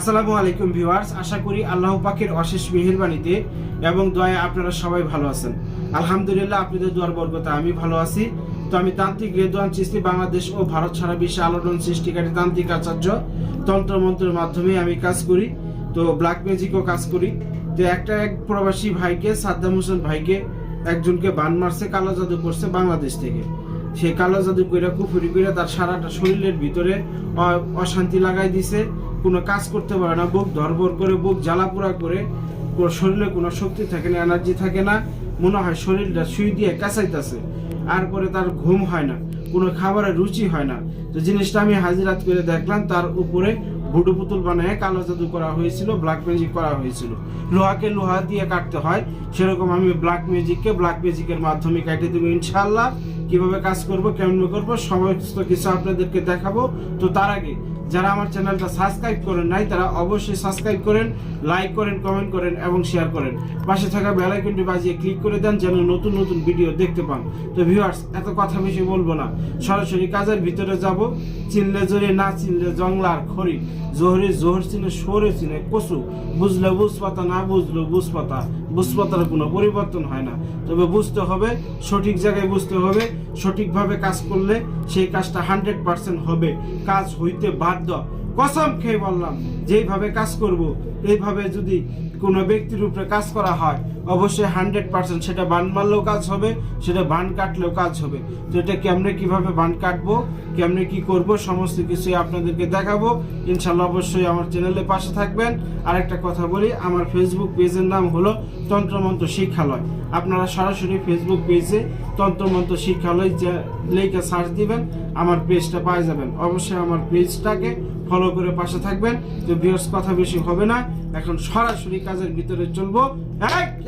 আসসালামু আলাইকুম ভিউয়ার্স, আশা করি আল্লাহ পাকের অশেষ মেহেরবানিতে এবং দয়া আপনারা সবাই ভালো আছেন। আলহামদুলিল্লাহ আপনাদের দোয়ার বরকতে আমি ভালো আছি। তো আমি তান্ত্রিক রেদওয়ান চিস্তি বাংলাদেশ ও ভারত সারা বিশ্বে আলোড়ন সৃষ্টিকারী তান্ত্রিক আচার্য, তন্ত্রমন্ত্রের মাধ্যমে আমি কাজ করি। তো ব্ল্যাক ম্যাজিকও কাজ করি। তো একটা এক প্রবাসী ভাইকে, সাদ্দাম হোসেন ভাইকে, একজনকে বান মারছে, কালো জাদু করছে বাংলাদেশ থেকে। সে কালো জাদু কইরা, কুফুরি কইরা তার সারাটা শরীরের ভিতরে অশান্তি লাগাই দিছে। কোনো কাজ করতে পারে না, বুক ধরবর করে, বুক জ্বালাপোড়া করে শরীরে কোনো শক্তি থাকে না এনার্জি থাকে না, মনে হয় শরীরটা শুই দিয়ে কাঁচাইতেছে, আর পরে তার ঘুম হয় না, কোনো খাবারের রুচি হয় না। তো জিনিসটা আমি হাজিরাত করে দেখলাম, তার উপরে ভুডু পুতুল বানায় কালো জাদু করা হয়েছিল ব্ল্যাক ম্যাজিক করা হয়েছিল। লোহাকে লোহা দিয়ে কাটতে হয়, সেরকম আমি ব্ল্যাক ম্যাজিককে ব্ল্যাক ম্যাজিকের মাধ্যমে কাটে দেবো ইনশাল্লাহ কীভাবে কাজ করব, কেমন করব, সমস্ত কিছু আপনাদেরকে দেখাবো। তো তার আগে যারা আমার চ্যানেলটা সাবস্ক্রাইব করেন নাই, তারা অবশ্যই সাবস্ক্রাইব করেন, লাইক করেন, কমেন্ট করেন এবং শেয়ার করেন। পাশে থাকা বেল আইকনটি বাজিয়ে ক্লিক করে দেন যেন নতুন নতুন ভিডিও দেখতে পান। তো ভিউয়ার্স এত কথা বেশি বলব না। সরাসরি কাজের ভিতরে যাব। চিনলে জোরে, না চিনলে জংলার খড়ি। জোহরে জোহর চিনে সরে চিনে কচু বুঝলে বুঝ পাতা না বুঝলো বুঝ পাতা বুঝ পাতার কোনো পরিবর্তন হয় না। তবে বুঝতে হবে, সঠিক জায়গায় বুঝতে হবে, সঠিকভাবে কাজ করলে সেই কাজটা হান্ড্রেড পার্সেন্ট হবে। কাজ হইতে বাধ্য। কসম খেয়ে বললাম, যেইভাবে কাজ করব, এইভাবে যদি কোনো ব্যক্তির উপরে কাজ করা হয় অবশ্যই হান্ড্রেড পার্সেন্ট সেটা বান মারলেও কাজ হবে, সেটা বান কাটলেও কাজ হবে। তো এটা কেমনে কীভাবে বান কাটবো, কেমনে কি করব, সমস্ত কিছুই আপনাদেরকে দেখাবো। ইনশাল্লাহ অবশ্যই আমার চ্যানেলে পাশে থাকবেন। আর একটা কথা বলি, আমার ফেসবুক পেজের নাম হলো তন্ত্রমন্ত্র শিক্ষালয়। আপনারা সরাসরি ফেসবুক পেজে তন্ত্রমন্ত্র শিক্ষালয় লেখে সার্চ দিবেন, আমার পেজটা পাই যাবেন। অবশ্যই আমার পেজটাকে ফলো করে পাশে থাকবেন। তো ভিউয়ার্স কথা বেশি হবে না। এখন সরাসরি কাজের ভিতরে চলবো। এই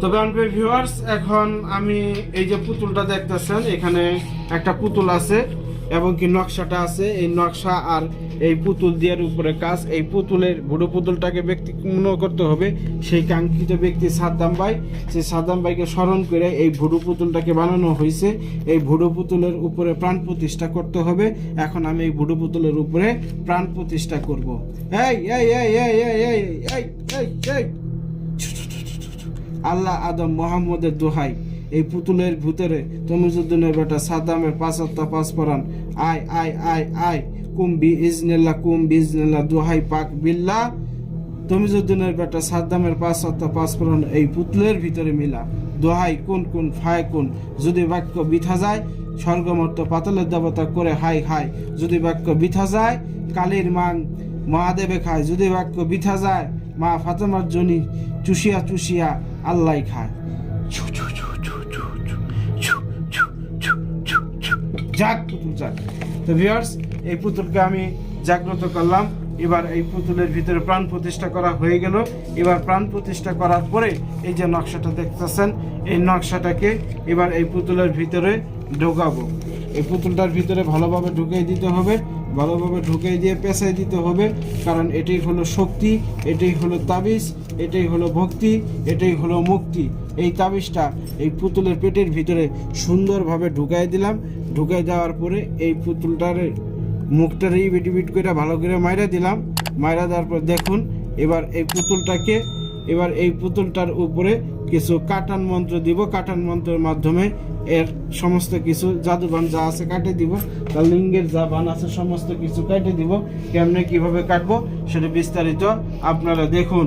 তবে আমি ভিউয়ার্স এখন আমি এই যে পুতুলটা দেখতেছেন, এখানে একটা পুতুল আছে এবং কি নকশাটা আছে। এই নকশা আর এই পুতুল দিয়ার উপরে কাজ। এই পুতুলের বুড়ো পুতুলটাকে ব্যক্তি মনে করতে হবে। সেই কাঙ্ক্ষিত ব্যক্তি সাদ্দাম ভাই সেই সাদ্দাম ভাইকে স্মরণ করে এই ভুডু পুতুলটাকে বানানো হয়েছে। এই ভুডু পুতুলের উপরে প্রাণ প্রতিষ্ঠা করতে হবে। এখন আমি এই ভুডু পুতুলের উপরে প্রাণ প্রতিষ্ঠা করব। এই এই এই এই এই এই এই এই। আল্লাহ আদম মোহাম্মদের দোহাই। এই পুতুলের ভিতরে তমিজুদ্দিনের বেটা সাদ্দামের পাঁচ পাঁচ পরান আয় আয় আয় আয়। কুম বি ইজনেল্লা কুম বি ইজনেল্লা দোহাই পাক বিল্লা তমিজুদ্দিনের বেটা সাদ্দামের পাঁচ আত্মা পাঁচ পরান এই পুতুলের ভিতরে মিলা। দোহাই কোন কোন, ফায় কোন? যদি বাক্য বিথা যায়, স্বর্গমর্ত পাতলের দেবতা করে হাই হাই যদি বাক্য বিথা যায়, কালীর মান মহাদেবে খায়। যদি বাক্য বিথা যায়, মা ফাতেমার জনি চুষিয়া চুষিয়া। আল্লাহ খায় যাক পুতুল যাক তো ভিউয়ার্স এই পুতুলকে আমি জাগ্রত করলাম এবার এই পুতুলের ভিতরে প্রাণ প্রতিষ্ঠা করা হয়ে গেল এবার প্রাণ প্রতিষ্ঠা করার পরে এই যে নকশাটা দেখতেছেন এই নকশাটাকে এবার এই পুতুলের ভিতরে ঢোকাবো এই পুতুলটার ভিতরে ভালোভাবে ঢুকিয়ে দিতে হবে ভালোভাবে ঢুকিয়ে দিয়ে পেঁচাই দিতে হবে, কারণ এটাই হলো শক্তি, এটাই হলো তাবিজ, এটাই হলো ভক্তি, এটাই হলো মুক্তি। এই তাবিজটা এই পুতুলের পেটের ভিতরে সুন্দরভাবে ঢুকাই দিলাম। ঢুকাই দেওয়ার পরে এই পুতুলটারে মুখটা বিট বিট করে ভালো করে মাইরা দিলাম। মাইরা দেওয়ার পর দেখুন, এবার এই পুতুলটাকে, এবার এই পুতুলটার উপরে কিছু কাটান মন্ত্র দিব। কাটান মন্ত্রের মাধ্যমে এর সমস্ত কিছু জাদুবান যা আছে কাটে দিব তার লিঙ্গের যা বান আছে সমস্ত কিছু কাটে দিব। কেমনে, কীভাবে কাটবো, সেটা বিস্তারিত আপনারা দেখুন।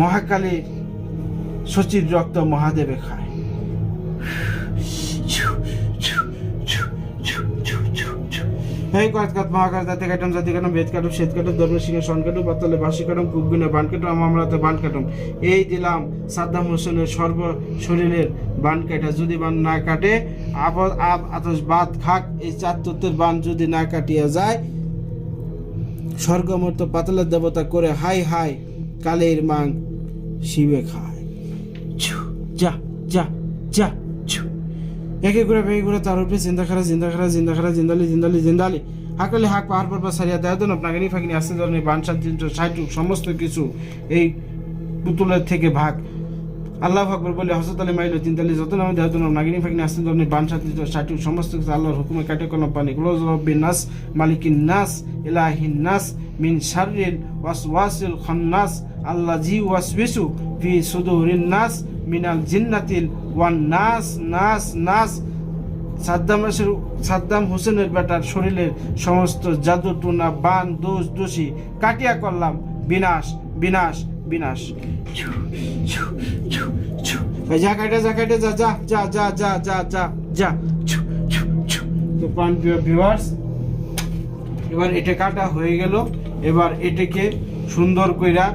মহাকালী সচির রক্ত মহাদেবে খায়। হেই কত কত মহাকাশ দাতে কাটম জাতি কাটম বেদ কাটম শ্বেত কাটম ধর্ম সিংহ সন কাটম পাতালে বাসি কাটম কুকগুনে বান কাটম আমরাতে বান কাটম। এই দিলাম সাদ্দাম হোসেনের সর্ব শরীরের বান কাটা। যদি বান না কাটে আবদ আব আতস বাদ খাক এই চার তত্ত্বের বান যদি না কাটিয়া যায় স্বর্গমর্ত পাতালের দেবতা করে হাই হাই কালের মাং শিবে খায়। ছু, যা যা যা ছু। একে করে ভেঙে করে তার উপরে জিন্দা খারা জিন্দা খারা জিন্দা খারা জিন্দালি জিন্দালি জিন্দালি। হাকলে হাক পাহাড় পর সারিয়া দেয়। দেন আপনাকে ফাঁকিনি আসতে ধরনের সমস্ত কিছু এই পুতুলের থেকে ভাগ। আল্লাহ আকবর বলে হসত মাইল যত নামে দেহ নাগিনী ফাঁকিনি আসতে ধরনের বানসার চিন্ত্র সাইটুক সমস্ত কিছু আল্লাহর হুকুমে কাটে কোন পানি ক্লোজ রব্বি নাস মালিকিন নাস ইলাহিন নাস মিন শাররিল ওয়াসওয়াসিল খান্নাস আল্লাহ জি ওয়াসবিসু ফি সুদুরিন নাস মিনাল জিন্নাতিল ওয়ান নাস নাস নাস। সাদ্দাম সাদ্দাম হোসেনের বেটার শরীরের সমস্ত জাদু, টুনা, বান, দোষ, দোষী কাটিয়া করলাম। বিনাশ বিনাশ বিনাশ। যা কাটে যা কাটে যা যা যা যা যা যা যা যা। তো পান ভিউয়ার্স এবার এটা কাটা হয়ে গেল। এবার এটাকে সুন্দর কইরা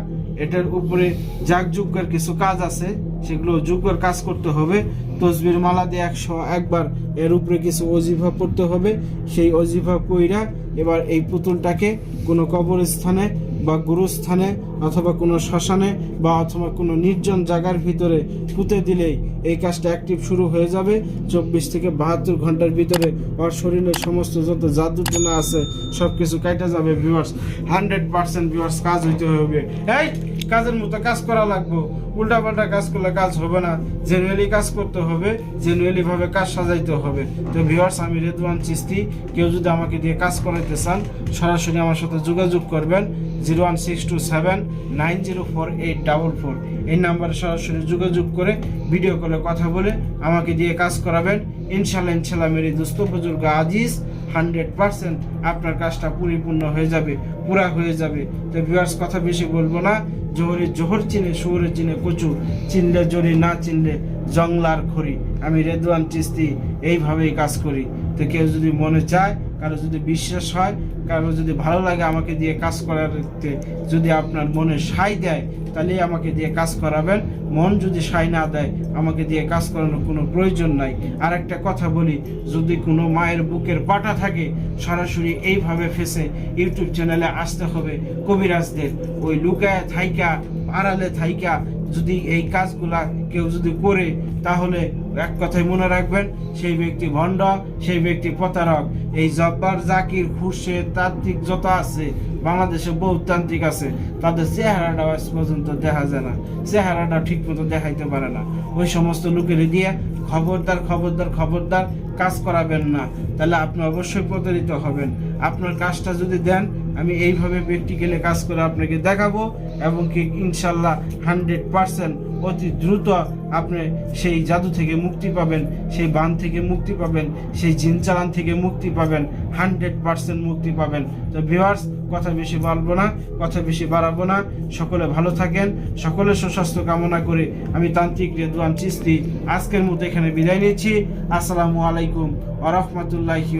এটার উপরে যাক যুগের কিছু কাজ আছে, সেগুলো যুগের কাজ করতে হবে। তসবির মালা দিয়ে একশো, একবার এর উপরে কিছু অজিফা পড়তে হবে। সেই অজিফা কইরা এবার এই পুতুলটাকে কোনো কবরস্থানে বা গুরুস্থানে অথবা কোনো শ্মশানে বা অথবা কোনো নির্জন জায়গার ভিতরে পুঁতে দিলেই এই কাজটা অ্যাক্টিভ শুরু হয়ে যাবে। চব্বিশ থেকে বাহাত্তর ঘণ্টার ভিতরে ওর শরীরের সমস্ত যত জাদুটনা আছে সব কিছু কাটা যাবে ভিউয়ার্স হান্ড্রেড পার্সেন্ট ভিউয়ার্স কাজ হইতে হবে। এই, কাজের মতো কাজ করা লাগবে। উল্টা পাল্টা কাজ করলে কাজ হবে না। জেনুয়ালি কাজ করতে হবে জেনুয়ালি ভাবে কাজ সাজাইতে হবে। তো ভিউয়ার্স আমি রেদওয়ান চিস্তি কেউ যদি আমাকে দিয়ে কাজ করাইতে চান, সরাসরি আমার সাথে যোগাযোগ করবেন। Zero one six two seven nine zero four eight double four. এই নাম্বারে সরাসরি যোগাযোগ করে ভিডিও কলে কথা বলে আমাকে দিয়ে কাজ করাবেন। ইনশাল্লাহ ইনশাল্লাহ মেরি দোস্ত বুজুর্গ আজিজ, হান্ড্রেড পার্সেন্ট আপনার কাজটা পরিপূর্ণ হয়ে যাবে, পুরা হয়ে যাবে। তো ভিউয়ার্স, কথা বেশি বলব না। জোহরে জোহর চিনে শহরে চিনে কচু, চিনলে জরি, না চিনলে জংলার খড়ি। আমি রেদওয়ান চিস্তি, এইভাবেই কাজ করি। তো কেউ যদি মনে চায়, কারও যদি বিশ্বাস হয় কারও যদি ভালো লাগে আমাকে দিয়ে কাজ করাতে যদি আপনার মনে সাই দেয় তাহলে আমাকে দিয়ে কাজ করাবেন। মন যদি সাই না দেয়, আমাকে দিয়ে কাজ করানোর কোনো প্রয়োজন নাই। আর একটা কথা বলি, যদি কোনো মায়ের বুকের পাটা থাকে, সরাসরি এইভাবে ফেসে ইউটিউব চ্যানেলে আসতে হবে কবিরাজদের। ওই লুকায় থাইকা আড়ালে থাইকা যদি এই কাজগুলা কেউ যদি করে, তাহলে এক কথায় মনে রাখবেন, সেই ব্যক্তি ভণ্ড, সেই ব্যক্তি প্রতারক। এই জব্বার জাকির, খুরশেদ, তাত্ত্বিক যত আছে, বাংলাদেশে বহুতান্ত্রিক আছে, তাদের চেহারাটা আজ পর্যন্ত দেখা যায় না। চেহারাটা ঠিক মতো দেখাইতে পারে না। ওই সমস্ত লোকের দিয়ে খবরদার খবরদার খবরদার কাজ করাবেন না। তাহলে আপনি অবশ্যই প্রতারিত হবেন। আপনার কাজটা যদি দেন আমি এইভাবে প্র্যাকটিক্যালি কাজ করে আপনাকে দেখাবো এবং কি ইনশাল্লাহ হান্ড্রেড পার্সেন্ট অতি দ্রুত আপনি সেই জাদু থেকে মুক্তি পাবেন, সেই বান থেকে মুক্তি পাবেন, সেই জিন চালান থেকে মুক্তি পাবেন, হান্ড্রেড পার্সেন্ট মুক্তি পাবেন। তো ভিউয়ার্স কথা বেশি বলব না, কথা বেশি বাড়াবো না। সকলে ভালো থাকেন সকলের সুস্বাস্থ্য কামনা করে আমি তান্ত্রিক রেদওয়ান চিস্তি আজকের মতো এখানে বিদায় নিচ্ছি। আসসালামু আলাইকুম আ রহমতুল্লাহি